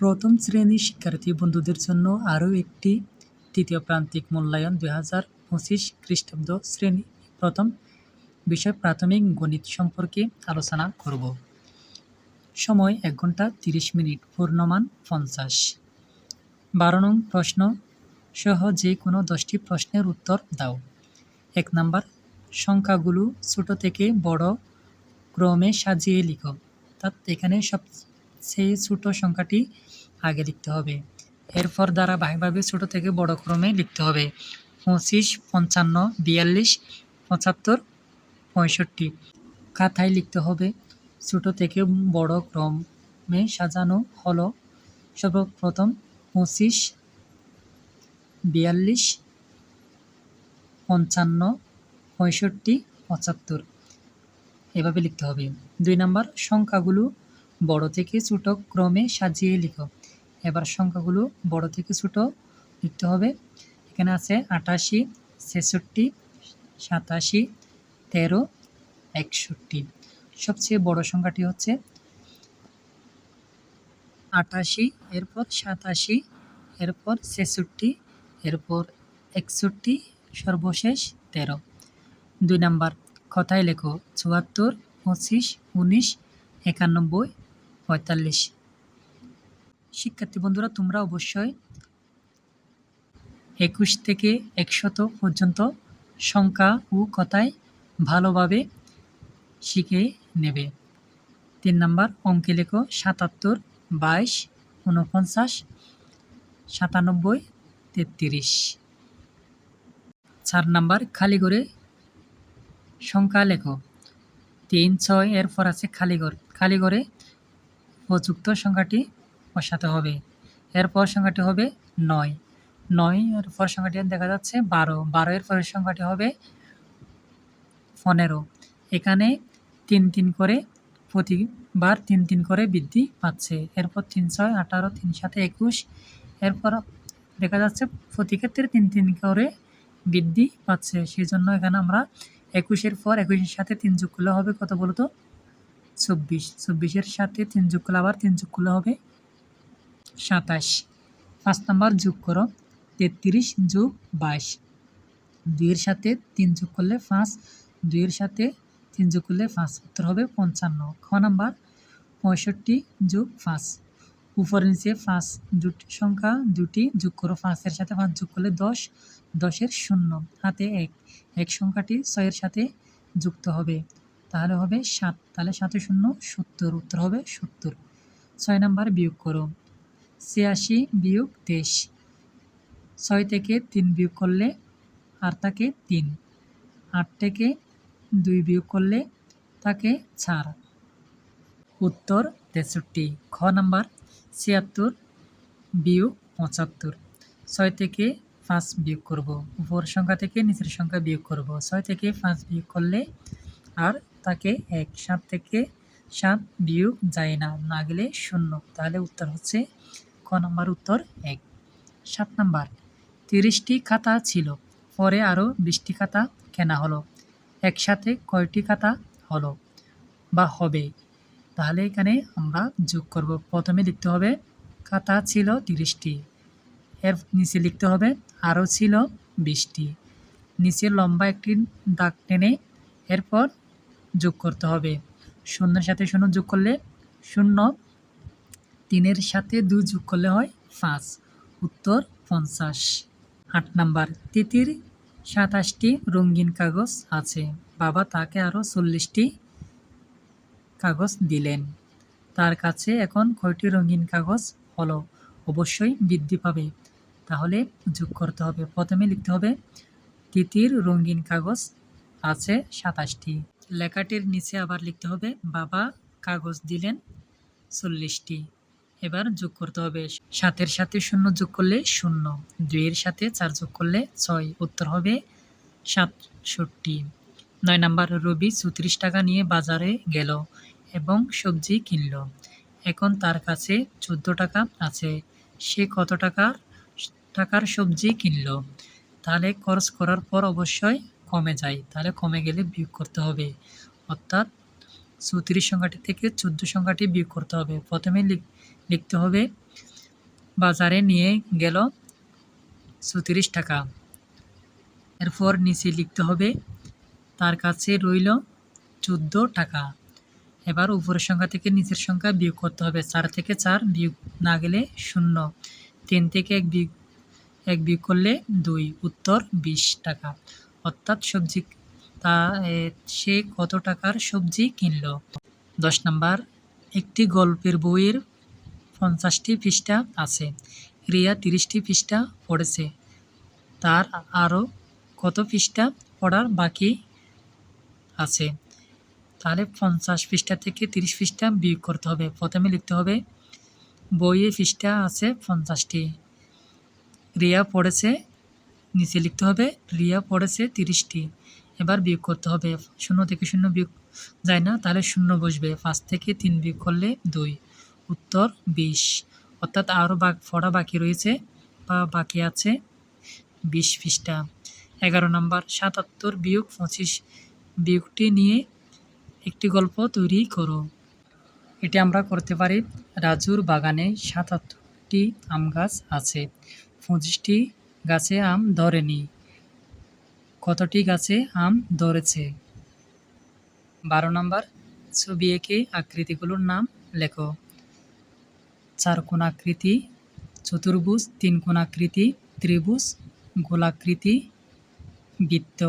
প্রথম শ্রেণির শিক্ষার্থী বন্ধুদের জন্য আরও একটি তৃতীয় প্রান্তিক মূল্যায়ন দুই হাজার পঁচিশ খ্রিস্টাব্দ শ্রেণি। প্রথম বিষয় প্রাথমিক গণিত সম্পর্কে আলোচনা করব। সময় এক ঘণ্টা তিরিশ মিনিট, পূর্ণমান পঞ্চাশ। বারো নং প্রশ্ন, সহ যে কোনো দশটি প্রশ্নের উত্তর দাও। এক নাম্বার, সংখ্যাগুলো ছোট থেকে বড় ক্রমে সাজিয়ে লিখো। অর্থাৎ এখানে সবচেয়ে ছোট সংখ্যাটি আগে লিখতে হবে। এরপর দ্বারা ধারাবাহিকভাবে ছোট থেকে বড় ক্রমে লিখতে হবে। পঁচিশ, পঞ্চান্ন, বিয়াল্লিশ, পঁচাত্তর, পঁয়ষট্টি। খাতায় লিখতে হবে ছোট থেকে বড় ক্রমে সাজানো হলো। সর্বপ্রথম পঁচিশ, বিয়াল্লিশ, পঞ্চান্ন, পঁয়ষট্টি, পঁচাত্তর। এভাবে লিখতে হবে। দুই নাম্বার সংখ্যাগুলো বড় থেকে ছোট ক্রমে সাজিয়ে লিখো। এবার সংখ্যাগুলো বড় থেকে ছোট লিখতে হবে। এখানে আছে আটাশি, ছেষট্টি, সাতাশি, তেরো, একষট্টি। সবচেয়ে বড় সংখ্যাটি হচ্ছে আটাশি, এরপর সাতাশি, এরপর ছেষট্টি, এরপর একষট্টি, সর্বশেষ তেরো। দুই নাম্বার, কথায় লেখো চুয়াত্তর, পঁচিশ, উনিশ, একানব্বই পঁয়তাল্লিশ। শিক্ষার্থী বন্ধুরা, তোমরা অবশ্যই একুশ থেকে একশত পর্যন্ত সংখ্যা ও কথায় ভালোভাবে শিখে নেবে। তিন নাম্বার, অঙ্কে লেখো সাতাত্তর, বাইশ উনপঞ্চাশ সাতানব্বই, তেত্রিশ। চার নাম্বার, খালি করে সংখ্যা লেখো। তিন, ছয়, এরপর আছে খালিঘর খালিঘরে উপযুক্ত সংখ্যাটি বসাতে হবে। এরপর সংখ্যাটি হবে নয়। নয় এর পর সংখ্যাটি দেখা যাচ্ছে বারো। বারো এর পরের সংখ্যাটি হবে পনেরো। এখানে তিন তিন করে প্রতিবার তিন তিন করে বৃদ্ধি পাচ্ছে। এরপর তিন ছয়, আঠারো, তিন সাথে একুশ। এরপর দেখা যাচ্ছে প্রতি ক্ষেত্রে তিন তিন করে বৃদ্ধি পাচ্ছে। সেই জন্য এখানে আমরা একুশের পর একুশের সাথে তিন যোগ করলে হবে কত বলতো? চব্বিশ, চব্বিশের সাথে তিন যোগ করলে আবার তিন যোগ করলে হবে সাতাশ। পাঁচ নাম্বার যোগ করো, তেত্রিশ যোগ বাইশ। দুইয়ের সাথে তিন যোগ করলে পাঁচ, দুইয়ের সাথে তিন যোগ করলে পাঁচ, উত্তর হবে পঞ্চান্ন। খ নাম্বার, পঁয়ষট্টি যোগ পাঁচ। উপর নিচে পাঁচ দুটি সংখ্যা দুটি যোগ করো, পাঁচের সাথে পাঁচ যোগ করলে দশ, দশের শূন্য, হাতে এক। এক সংখ্যাটি ছয়ের সাথে যুক্ত হবে। তাহলে হবে সাত, তাহলে সাথে শূন্য, সত্তর। উত্তর হবে সত্তর। ছয় নাম্বার বিয়োগ করো। ছিয়াশি বিয়োগ তেইশ। ছয় থেকে তিন বিয়োগ করলে আর তাকে তিন। আট থেকে দুই বিয়োগ করলে তাকে চার। উত্তর তেষট্টি। খ নাম্বার ছিয়াত্তর বিয়োগ পঁচাত্তর। ছয় থেকে পাঁচ বিয়োগ করব। উপর সংখ্যা থেকে নিচের সংখ্যা বিয়োগ করব। ছয় থেকে পাঁচ বিয়োগ করলে আর তাকে এক সাত থেকে সাত বিয়োগ যায় না না গেলে শূন্য। তাহলে উত্তর হচ্ছে ক নম্বর উত্তর এক। সাত নাম্বার, তিরিশটি খাতা ছিল, পরে আরও বিশটি খাতা কেনা হলো। একসাথে কয়টি খাতা হলো বা হবে? তাহলে এখানে আমরা যোগ করব। প্রথমে লিখতে হবে খাতা ছিল তিরিশটি, এর নিচে লিখতে হবে আরও ছিল বিশটি। নিচে লম্বা একটি দাগ টেনে এরপর যোগ করতে হবে। শূন্যের সাথে শূন্য যোগ করলে শূন্য, তিনের সাথে দুই যোগ করলে হয় পাঁচ। উত্তর পঞ্চাশ। আট নাম্বার, তিতির সাতাশটি রঙিন কাগজ আছে। বাবা তাকে আরও চল্লিশটি কাগজ দিলেন। তার কাছে এখন কয়টি রঙিন কাগজ হলো? অবশ্যই বৃদ্ধি পাবে। তাহলে যোগ করতে হবে। প্রথমে লিখতে হবে, তিতির রঙিন কাগজ আছে সাতাশটি। লেখাটির নিচে আবার লিখতে হবে, বাবা, কাগজ দিলেন চল্লিশটি। এবার যোগ করতে হবে। সাতের সাথে শূন্য যোগ করলে শূন্য। দুইয়ের সাথে চার যোগ করলে ছয়। উত্তর হবে সাতষট্টি। নয় নাম্বার, রবি চৌত্রিশ টাকা নিয়ে বাজারে গেল এবং সবজি কিনল। এখন তার কাছে চোদ্দ টাকা আছে। সে কত টাকার টাকার সবজি কিনল? তাহলে খরচ করার পর অবশ্যই কমে যায়, তাহলে কমে গেলে বিয়োগ করতে হবে। অর্থাৎ চৌত্রিশ সংখ্যাটি থেকে চোদ্দ সংখ্যাটি বিয়োগ করতে হবে। প্রথমে লিখতে হবে, বাজারে নিয়ে গেল চৌত্রিশ টাকা। এরপর নিচে লিখতে হবে, তার কাছে রইল চোদ্দ টাকা। এবার উপরের সংখ্যা থেকে নিচের সংখ্যা বিয়োগ করতে হবে। চার থেকে চার বিয়োগ না গেলে শূন্য। তিন থেকে এক বিয়োগ এক বিয়োগ করলে দুই। উত্তর বিশ টাকা। অর্থাৎ সবজি, তা সে কত টাকার সবজি কিনল? দশ নাম্বার, একটি গল্পের বইয়ের পঞ্চাশটি পৃষ্ঠা আছে। রিয়া তিরিশটি পৃষ্ঠা পড়েছে। তার আরও কত পৃষ্ঠা পড়ার বাকি আছে? তাহলে পঞ্চাশ পৃষ্ঠা থেকে তিরিশ পৃষ্ঠা বিয়োগ করতে হবে। প্রথমে লিখতে হবে, বইয়ে পৃষ্ঠা আছে পঞ্চাশটি। রিয়া পড়েছে নিচে লিখতে হবে, রিয়া পড়েছে তিরিশটি। এবার বিয়োগ করতে হবে শূন্য থেকে শূন্য বিয়োগ যায় না, তাহলে শূন্য বসবে। পাঁচ থেকে তিন বিয়োগ করলে দুই। উত্তর বিশ। অর্থাৎ আরও বাক পড়া বাকি রয়েছে বা বাকি আছে বিশ পৃষ্ঠা। এগারো নম্বর, সাতাত্তর বিয়োগ পঁচিশ বিয়োগটি নিয়ে একটি গল্প তৈরি করো। এটি আমরা করতে পারি। রাজুর বাগানে সাতাত্তরটি আম গাছ আছে। পঁচিশটি গাছে আম ধরেনি। কতটি গাছে আম ধরেছে? বারো নম্বর ছবি এঁকে আকৃতিগুলোর নাম লেখো। চার কোণ আকৃতি, চতুর্ভুজ, তিন কোণ আকৃতি, ত্রিভুজ, গোলাকৃতি, বৃত্ত।